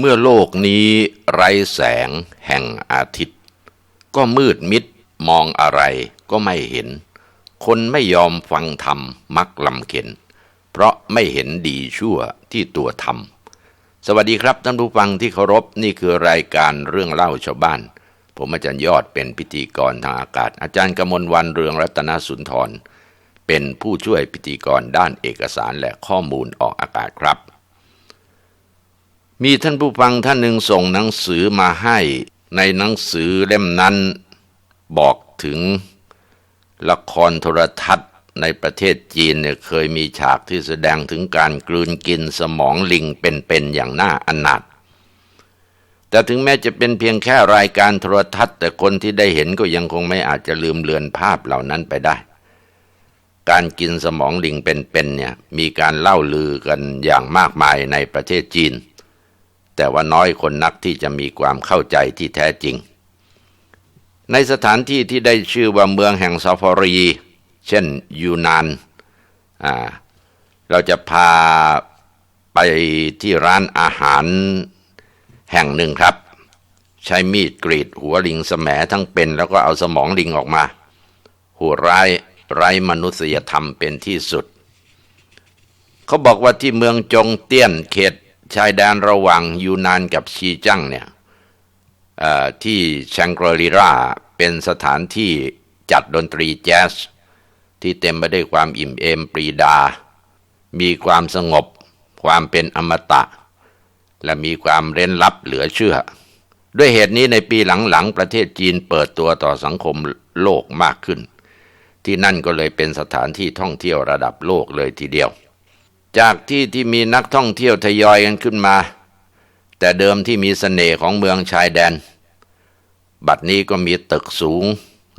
เมื่อโลกนี้ไร้แสงแห่งอาทิตย์ ก็มืดมิดมองอะไรก็ไม่เห็น คนไม่ยอมฟังธรรมมักลำเข็น เพราะไม่เห็นดีชั่วที่ตัวทำสวัสดีครับท่านผู้ฟังที่เคารพนี่คือรายการเรื่องเล่าชาวบ้าน ผมอาจารย์ยอดเป็นพิธีกรทางอากาศ อาจารย์กมลวันเรืองรัตนสุนทร เป็นผู้ช่วยพิธีกรด้านเอกสารและข้อมูลออกอากาศครับ มีท่านผู้ฟังท่านหนึ่งส่งหนังสือมาให้ในหนังสือเล่มนั้น บอกถึงละครโทรทัศน์ในประเทศจีนเนี่ยเคยมีฉากที่แสดงถึงการกลืนกินสมองลิงเป็นๆอย่างน่าอนาถแต่ถึงแม้จะเป็นเพียงแค่รายการโทรทัศน์ แต่คนที่ได้เห็นก็ยังคงไม่อาจจะลืมเลือนภาพเหล่านั้นไปได้ การกินสมองลิงเป็นๆเนี่ยมีการเล่าลือกันอย่างมากมายในประเทศจีน แต่ว่าน้อยคนนักที่จะมีความเข้าใจที่แท้จริง ในสถานที่ที่ได้ชื่อว่าเมืองแห่งซาฟารี เช่นยูนานเราจะพาไปที่ร้านอาหารแห่งหนึ่งครับ ใช้มีดกรีดหัวลิงแสมทั้งเป็นแล้วก็เอาสมองลิงออกมาโหัวร้ายไร้มนุษยธรรมเป็นที่สุด เขาบอกว่าที่เมืองจงเตี้ยนเขต ชายแดนระหว่างยูนานกับชีจั่งเนี่ยที่แชงกรลีราเป็นสถานที่จัดดนตรีแจ๊สที่เต็มไปด้วยความอิ่มเอมปรีดา มีความสงบ ความเป็นอมตะ และมีความเร้นลับเหลือเชื่อ ด้วยเหตุนี้ในปีหลังๆ ประเทศจีนเปิดตัวต่อสังคมโลกมากขึ้น ที่นั่นก็เลยเป็นสถานที่ท่องเที่ยวระดับโลกเลยทีเดียว จากที่ที่มีนักท่องเที่ยวทยอยกันขึ้นมา แต่เดิมที่มีเสน่ห์ของเมืองชายแดน บัดนี้ก็มีตึกสูง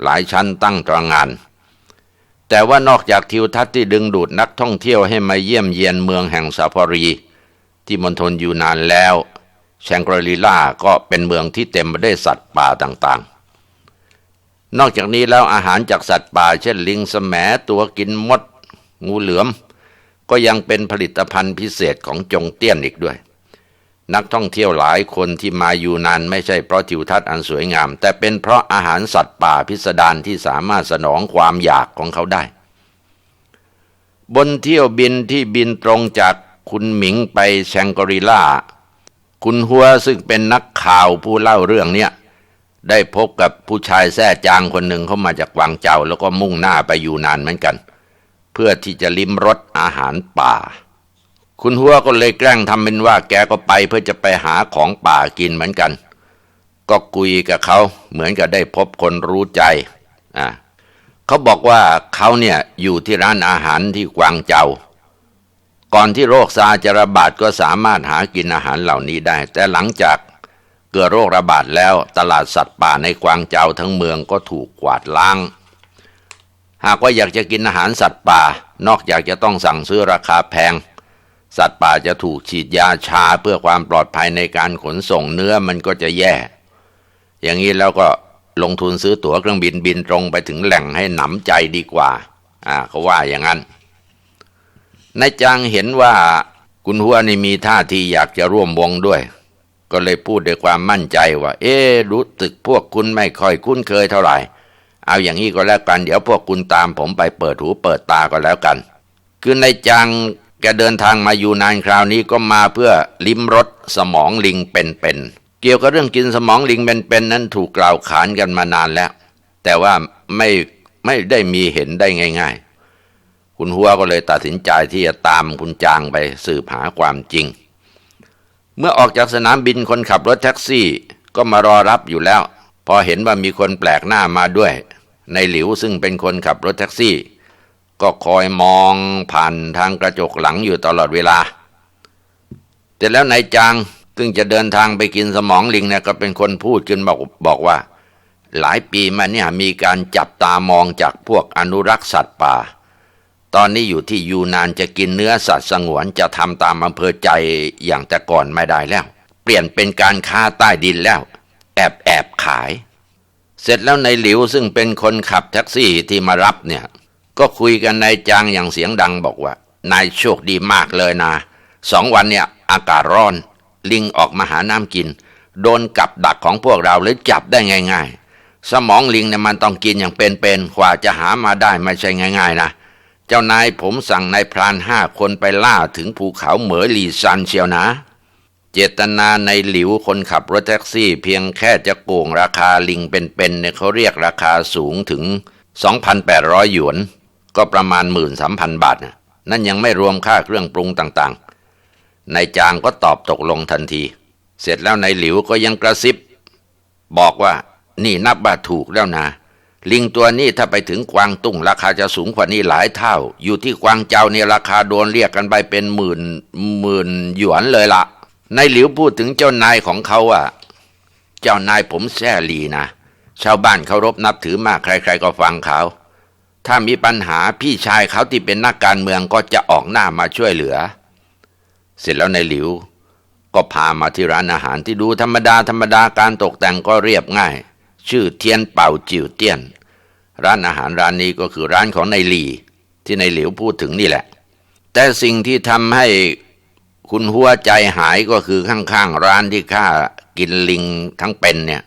หลายชั้นตั้งตระงาน แต่ว่านอกจากทิวทัศน์ที่ดึงดูดนักท่องเที่ยวให้มาเยี่ยมเยียนเมืองแห่งซาฟารี ที่มณฑลยูนานแล้วแชงกรีล่าก็เป็นเมืองที่เต็มไปด้วยสัตว์ป่าต่างๆ นอกจากนี้แล้วอาหารจากสัตว์ป่า เช่นลิงแสมตัวกินมด งูเหลือม ก็ยังเป็นผลิตภัณฑ์พิเศษของจงเตี้ยนอีกด้วย นักท่องเที่ยวหลายคนที่มาอยู่นานไม่ใช่เพราะทิวทัศน์อันสวยงาม แต่เป็นเพราะอาหารสัตว์ป่าพิสดารที่สามารถสนองความอยากของเขาได้ บนเที่ยวบินที่บินตรงจากคุณหมิงไปแชงกริล่า คุณฮัวซึ่งเป็นนักข่าวผู้เล่าเรื่องเนี้ยได้พบกับผู้ชายแท้จางคนหนึ่งเขามาจากกวางเจาแล้วก็มุ่งหน้าไปอยู่นานเหมือนกันเพื่อที่จะลิ้มรสอาหารป่า คุณฮัวก็เลยแกล้งทำเป็นว่าแกก็ไปเพื่อจะไปหาของป่ากินเหมือนกัน ก็คุยกับเขาเหมือนกับได้พบคนรู้ใจอ่าเขาบอกว่าเขาเนี่ยอยู่ที่ร้านอาหารที่กวางเจาก่อนที่โรคซาจะระบาดก็สามารถหากินอาหารเหล่านี้ได้ แต่หลังจากเกิดโรคระบาดแล้วตลาดสัตว์ป่าในกวางเจาทั้งเมืองก็ถูกกวาดล้าง หากว่าอยากจะกินอาหารสัตว์ป่า นอกจากจะต้องสั่งซื้อราคาแพง สัตว์ป่าจะถูกฉีดยาชาเพื่อความปลอดภัยในการขนส่งเนื้อมันก็จะแย่ อย่างนี้แล้วก็ลงทุนซื้อตั๋วเครื่องบินบินตรงไปถึงแหล่งให้หนำใจดีกว่า อ่าเขาว่าอย่างนั้นนายจางเห็นว่าคุณหัวนี่มีท่าทีอยากจะร่วมวงด้วย ก็เลยพูดด้วยความมั่นใจว่า เอ๊รู้สึกพวกคุณไม่ค่อยคุ้นเคยเท่าไหร่ เอาอย่างนี้ก็แล้วกัน เดี๋ยวพวกคุณตามผมไปเปิดหูเปิดตาก็แล้วกัน คือในจางแกเดินทางมาอยู่นานคราวนี้ก็มาเพื่อลิ้มรสสมองลิงเป็นๆ เกี่ยวกับเรื่องกินสมองลิงเป็นๆนั้นถูกกล่าวขานกันมานานแล้ว แต่ว่าไม่ไม่ได้มีเห็นได้ง่าย ๆ คุณหัวก็เลยตัดสินใจที่จะตามคุณจางไปสืบหาความจริง เมื่อออกจากสนามบินคนขับรถแท็กซี่ก็มารอรับอยู่แล้ว พอเห็นว่ามีคนแปลกหน้ามาด้วย ในหลิวซึ่งเป็นคนขับรถแท็กซี่ ก็คอยมองผ่านทางกระจกหลังอยู่ตลอดเวลา แต่แล้วนายจางซึ่งจะเดินทางไปกินสมองลิงเนี่ยก็เป็นคนพูดขึ้นบอกบอกว่า หลายปีมาเนี่ยมีการจับตามองจากพวกอนุรักษ์สัตว์ป่า ตอนนี้อยู่ที่ยูนานจะกินเนื้อสัตว์สงวนจะทำตามอำเภอใจอย่างแต่ก่อนไม่ได้แล้ว เปลี่ยนเป็นการค้าใต้ดินแล้ว แอบแอบขาย เสร็จแล้วในหลิวซึ่งเป็นคนขับแท็กซี่ที่มารับเนี่ย ก็คุยกันนายจางอย่างเสียงดังบอกว่า นายโชคดีมากเลยนะสองวันเนี่ยอากาศร้อน ลิงออกมาหาน้ำกิน โดนกับดักของพวกเราเลยจับได้ง่าย ๆ สมองลิงเนี่ยมันต้องกินอย่างเป็นๆกว่าจะหามาได้ไม่ใช่ง่าย ๆ นะเจ้านายผมสั่งนายพรานห้าคนไปล่าถึงภูเขาเหมอหลีซันเชียวนะ จตนาในหลิวคนขับรถแท็กซี่ เพียงแค่จะโกงราคาลิงเป็นๆเนี่ยเขาเรียกราคาสูงถึง 2,800 หยวน ก็ประมาณ 13,000 บาทนะนั่นยังไม่รวมค่าเครื่องปรุงต่างๆนายจางก็ตอบตกลงทันที เสร็จแล้วนายหลิวก็ยังกระซิบ บอกว่านี่นับว่าถูกแล้วนะลิงตัวนี้ถ้าไปถึงกวางตุ้งราคาจะสูงกว่านี้หลายเท่า อยู่ที่กวางเจ้าเนี่ยราคาโดนเรียกกันไปเป็นหมื่นหมื่นหยวนเลยละ นายหลิวพูดถึงเจ้านายของเขาอะ เจ้านายผมแซ่ลีนะ ชาวบ้านเคารพนับถือมากใคร ๆ ก็ฟังเขา ถ้ามีปัญหาพี่ชายเขาที่เป็นนักการเมืองก็จะออกหน้ามาช่วยเหลือ เสร็จแล้วนายหลิว ก็พามาที่ร้านอาหารที่ดูธรรมดาธรรมดาการตกแต่งก็เรียบง่าย ชื่อเทียนเป่าจิ๋วเตี้ยน ร้านอาหารร้านนี้ก็คือร้านของนายหลีที่นายหลิวพูดถึงนี่แหละ แต่สิ่งที่ทำให้ คุณหัวใจหายก็คือข้างๆร้านที่ฆ่ากินลิงทั้งเป็นเนี่ย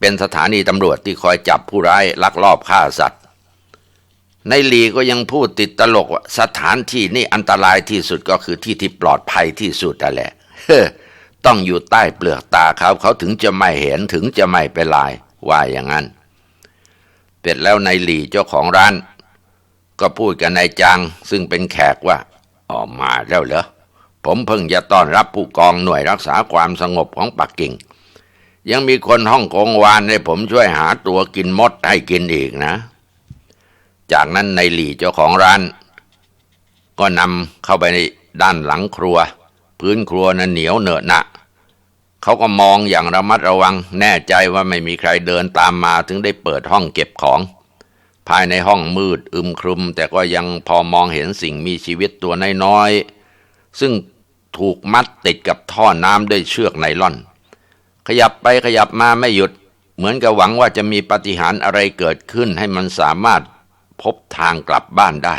เป็นสถานีตำรวจที่คอยจับผู้ร้ายลักลอบฆ่าสัตว์ ในหลีก็ยังพูดติดตลกว่าสถานที่นี่อันตรายที่สุดก็คือที่ที่ปลอดภัยที่สุดนั่แหละต้องอยู่ใต้เปลือกตาเขาเขาถึงจะไม่เห็นถึงจะไม่เป็นลายว่าอย่างนั้นเสร็จแล้วในหลีเจ้าของร้าน ก็พูดกับนายจางซึ่งเป็นแขกว่าออกมาแล้วเหรอ ผมเพิ่งจะต้อนรับผู้กองหน่วยรักษาความสงบของปักกิ่ง ยังมีคนฮ่องกงวานให้ผมช่วยหาตัวกินมดให้กินอีกนะ จากนั้นในหลี่เจ้าของร้าน ก็นำเข้าไปในด้านหลังครัว พื้นครัวนั้นเหนียวเหนอะหนะเขาก็มองอย่างระมัดระวังแน่ใจว่าไม่มีใครเดินตามมาถึงได้เปิดห้องเก็บของ ภายในห้องมืดอึมครึม แต่ก็ยังพอมองเห็นสิ่งมีชีวิตตัวน้อยๆซึ่ง ถูกมัดติดกับท่อน้ำด้วยเชือกไนล่อน ขยับไปขยับมาไม่หยุด เหมือนกับหวังว่าจะมีปฏิหารอะไรเกิดขึ้นให้มันสามารถพบทางกลับบ้านได้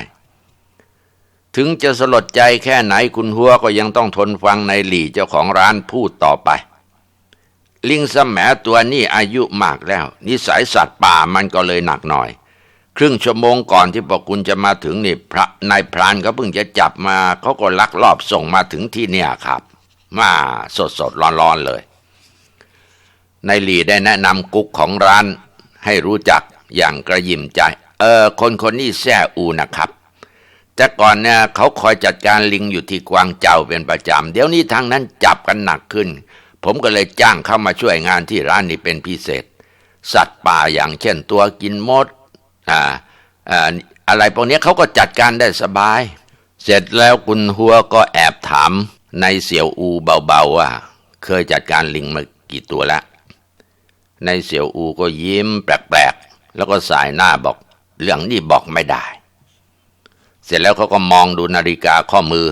ถึงจะสลดใจแค่ไหนคุณหัวก็ยังต้องทนฟังในหลี่เจ้าของร้านพูดต่อไป ลิงสมแหมตัวนี้อายุมากแล้ว นิสัยสัตว์ป่ามันก็เลยหนักหน่อย ครึ่งชั่วโมงก่อนที่พวกคุณจะมาถึงนี่พระนายพรานก็เพิ่งจะจับมาเขาก็ลักลอบส่งมาถึงที่เนี่ยครับ มาสดสดร้อนร้อนๆเลยนายหลีได้แนะนำกุ๊กของร้านให้รู้จักอย่างกระยิมใจ เออคนคนนี้แซ่อูนะครับ แต่ก่อนเนี่ยเขาคอยจัดการลิงอยู่ที่กวางเจ้าเป็นประจำ เดี๋ยวนี้ทางนั้นจับกันหนักขึ้น ผมก็เลยจ้างเข้ามาช่วยงานที่ร้านนี้เป็นพิเศษ สัตว์ป่าอย่างเช่นตัวกินมด อ่าอ่าอะไรพวกนี้เขาก็จัดการได้สบาย เสร็จแล้วคุณหัวก็แอบถามในเสี่ยวอูเบาๆว่า เคยจัดการลิงมากี่ตัวแล้วในเสี่ยวอูก็ยิ้มแปลกๆ แล้วก็สายหน้าบอก เรื่องนี้บอกไม่ได้ เสร็จแล้วเขาก็มองดูนาฬิกาข้อมือ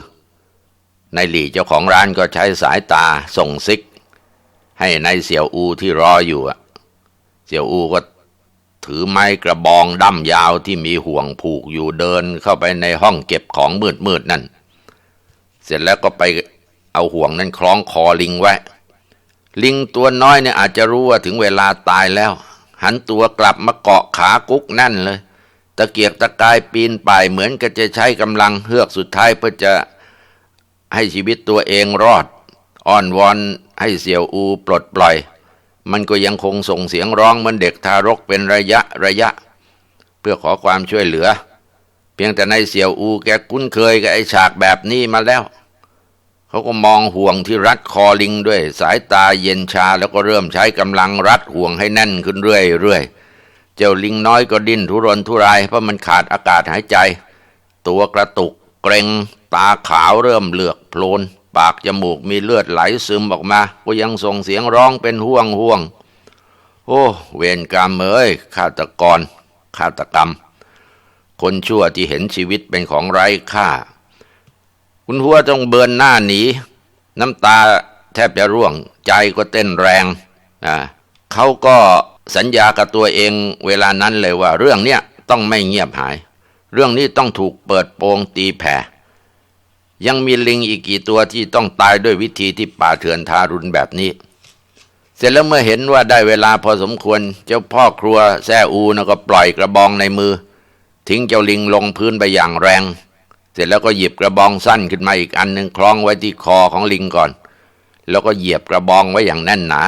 ในหลี่เจ้าของร้านก็ใช้สายตาส่งซิก ให้ในเสี่ยวอูที่รออยู่อะเสี่ยวอูก็ ถือไม้กระบองด้ำยาวที่มีห่วงผูกอยู่เดินเข้าไปในห้องเก็บของมืดๆนั่น เสร็จแล้วก็ไปเอาห่วงนั้นคล้องคอลิงไว้ ลิงตัวน้อยเนี่ยอาจจะรู้ว่าถึงเวลาตายแล้ว หันตัวกลับมาเกาะขากุ๊กแน่นเลย ตะเกียกตะกายปีนป่ายเหมือนกับจะใช้กำลังเฮือกสุดท้ายเพื่อจะให้ชีวิตตัวเองรอด อ้อนวอนให้เสี่ยวอูปลดปล่อย มันก็ยังคงส่งเสียงร้องเหมือนเด็กทารกเป็นระยะระยะ เพื่อขอความช่วยเหลือ เพียงแต่ในเสี่ยวอูแกคุ้นเคยกับไอ้ฉากแบบนี้มาแล้ว เขาก็มองห่วงที่รัดคอลิงด้วยสายตาเย็นชาแล้วก็เริ่มใช้กำลังรัดห่วงให้แน่นขึ้นเรื่อยๆเจ้าลิงน้อยก็ดิ้นทุรนทุรายเพราะมันขาดอากาศหายใจ ตัวกระตุกเกรงตาขาวเริ่มเหลือกโพลน ปากจมูกมีเลือดไหลซึมออกมา ก็ยังส่งเสียงร้องเป็นห่วงห่วง โอ้ เวรกรรมเอ้ยฆาตกรฆาตกรรม คนชั่วที่เห็นชีวิตเป็นของไร้ค่า คุณหัวต้องเบินหน้าหนี น้ำตาแทบจะร่วงใจก็เต้นแรงอ่าเขาก็สัญญากับตัวเองเวลานั้นเลยว่าเรื่องเนี้ยต้องไม่เงียบหาย เรื่องนี้ต้องถูกเปิดโปงตีแผ่ ยังมีลิงอีกกี่ตัวที่ต้องตายด้วยวิธีที่ป่าเถื่อนทารุณแบบนี้ เสร็จแล้วเมื่อเห็นว่าได้เวลาพอสมควร เจ้าพ่อครัวแซ่อูนะก็ปล่อยกระบองในมือ ทิ้งเจ้าลิงลงพื้นไปอย่างแรง เสร็จแล้วก็หยิบกระบองสั้นขึ้นมาอีกอันหนึ่งคล้องไว้ที่คอของลิงก่อน แล้วก็เหยียบกระบองไว้อย่างแน่นหนา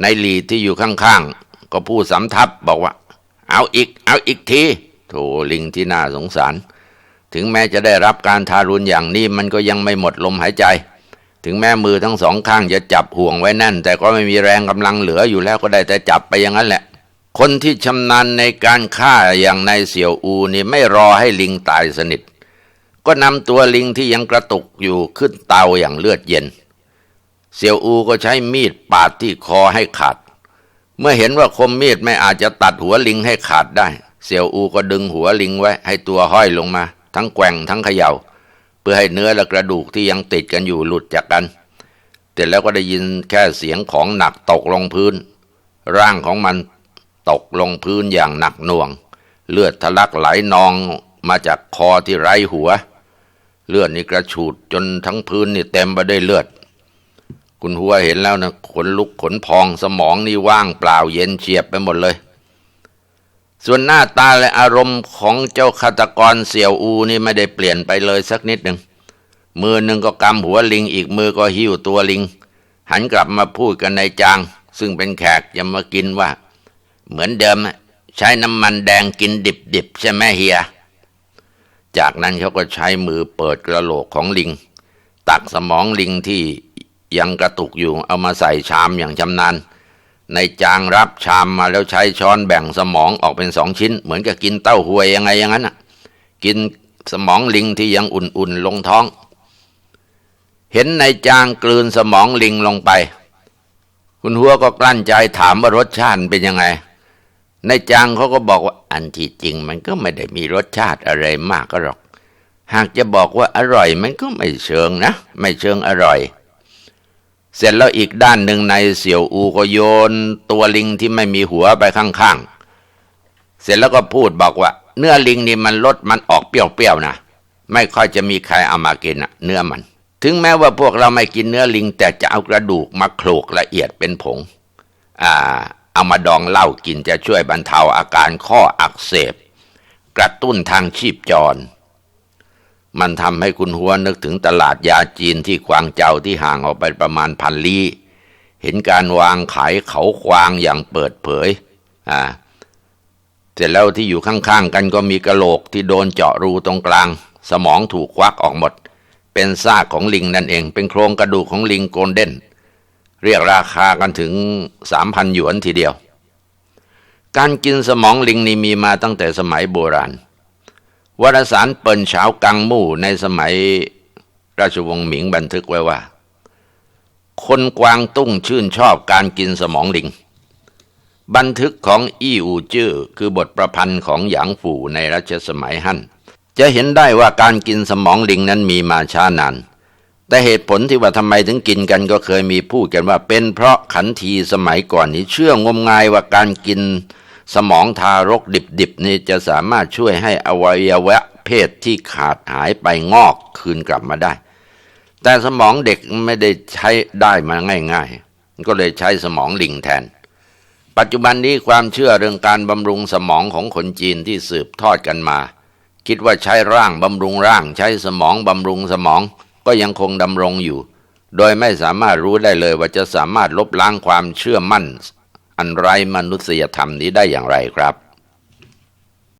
ในหลีที่อยู่ข้างๆก็พูดสำทับบอกว่า เอาอีก เอาอีกทีโถลิงที่น่าสงสาร ถึงแม้จะได้รับการทารุณอย่างนี้มันก็ยังไม่หมดลมหายใจ ถึงแม้มือทั้งสองข้างจะจับห่วงไว้แน่น แต่ก็ไม่มีแรงกำลังเหลืออยู่แล้วก็ได้แต่จับไปอย่างนั้นแหละ คนที่ชำนาญในการฆ่าอย่างนายเสี่ยวอูนี่ไม่รอให้ลิงตายสนิท ก็นำตัวลิงที่ยังกระตุกอยู่ขึ้นเตาอย่างเลือดเย็น เสี่ยวอูก็ใช้มีดปาดที่คอให้ขาด เมื่อเห็นว่าคมมีดไม่อาจจะตัดหัวลิงให้ขาดได้ เสี่ยวอูก็ดึงหัวลิงไว้ให้ตัวห้อยลงมา ทั้งแกว่งทั้งเขยา่า เพื่อให้เนื้อและกระดูกที่ยังติดกันอยู่หลุดจากกันเสร็จแล้วก็ได้ยินแค่เสียงของหนักตกลงพื้น ร่างของมันตกลงพื้นอย่างหนักหน่วง เลือดทะลักไหลนองมาจากคอที่ไร้หัว เลือดนี่กระฉูดจนทั้งพื้นนี่เต็มไปด้วยเลือด คุณหัวเห็นแล้วนะขนลุกขนพองสมองนี่ว่างเปล่าเย็นเฉียบไปหมดเลย ส่วนหน้าตาและอารมณ์ของเจ้าฆาตกรเสี่ยวอูนี่ไม่ได้เปลี่ยนไปเลยสักนิดหนึ่งมือหนึ่งก็กำหัวลิงอีกมือก็หิ้วตัวลิง หันกลับมาพูดกันในจาง ซึ่งเป็นแขกจะมากินว่า เหมือนเดิมใช้น้ำมันแดงกินดิบๆใช่ไหมเฮีย จากนั้นเขาก็ใช้มือเปิดกระโหลกของลิง ตักสมองลิงที่ยังกระตุกอยู่เอามาใส่ชามอย่างชำนาญ ในจางรับชามมาแล้วใช้ช้อนแบ่งสมองออกเป็นสองชิ้น เหมือนกับกินเต้าหวยยังไงอย่างนั้นน่ะ กินสมองลิงที่ยังอุ่นๆลงท้อง เห็นในจางกลืนสมองลิงลงไป คุณหัวก็กลั้นใจถามว่ารสชาติเป็นยังไงในจางเขาก็บอกว่าอันที่จริง มันก็ไม่ได้มีรสชาติอะไรมากก็หรอก หากจะบอกว่าอร่อยมันก็ไม่เชิงนะ ไม่เชิงอร่อย เสร็จแล้วอีกด้านหนึ่งในเสี่ยวอูก็โยน ตัวลิงที่ไม่มีหัวไปข้างๆ เสร็จแล้วก็พูดบอกว่า เนื้อลิงนี่มันรสมันออกเปรี้ยวๆนะ ไม่ค่อยจะมีใครเอามากินอะเนื้อมัน ถึงแม้ว่าพวกเราไม่กินเนื้อลิง แต่จะเอากระดูกมาโขลกละเอียดเป็นผง อ่า เอามาดองเหล้ากินจะช่วยบรรเทาอาการข้ออักเสบ กระตุ้นทางชีพจร มันทำให้คุณหัวนึกถึงตลาดยาจีนที่กวางเจาที่ห่างออกไปประมาณพันลี้เห็นการวางขายเขาควางอย่างเปิดเผย อ่า เสร็จแล้วที่อยู่ข้างๆกันก็มีกระโหลกที่โดนเจาะรูตรงกลาง สมองถูกควักออกหมด เป็นซากของลิงนั่นเอง เป็นโครงกระดูกของลิงโกลเด้น เรียกราคากันถึงสามพันหยวนทีเดียว การกินสมองลิงนี่มีมาตั้งแต่สมัยโบราณ วารสารเปิ่นเฉากังมู่ในสมัยราชวงศ์หมิงบันทึกไว้ว่า คนกวางตุ้งชื่นชอบการกินสมองลิง บันทึกของอี้อูจื้อคือบทประพันธ์ของหยางฝูในรัชสมัยฮั่นจะเห็นได้ว่าการกินสมองลิงนั้นมีมาช้านาน แต่เหตุผลที่ว่าทำไมถึงกินกันก็เคยมีพูดกันว่าเป็นเพราะขันทีสมัยก่อนนี้เชื่องมงายว่าการกิน สมองทารกดิบๆนี่จะสามารถช่วยให้อวัยวะเพศที่ขาดหายไปงอกคืนกลับมาได้ แต่สมองเด็กไม่ได้ใช้ได้มาง่าย ๆ ก็เลยใช้สมองลิงแทน ปัจจุบันนี้ความเชื่อเรื่องการบำรุงสมองของคนจีนที่สืบทอดกันมา คิดว่าใช้ร่างบำรุงร่าง ใช้สมองบำรุงสมองก็ยังคงดำรงอยู่ โดยไม่สามารถรู้ได้เลยว่าจะสามารถลบล้างความเชื่อมั่น อันไร้มนุษยธรรมนี้ได้อย่างไรครับ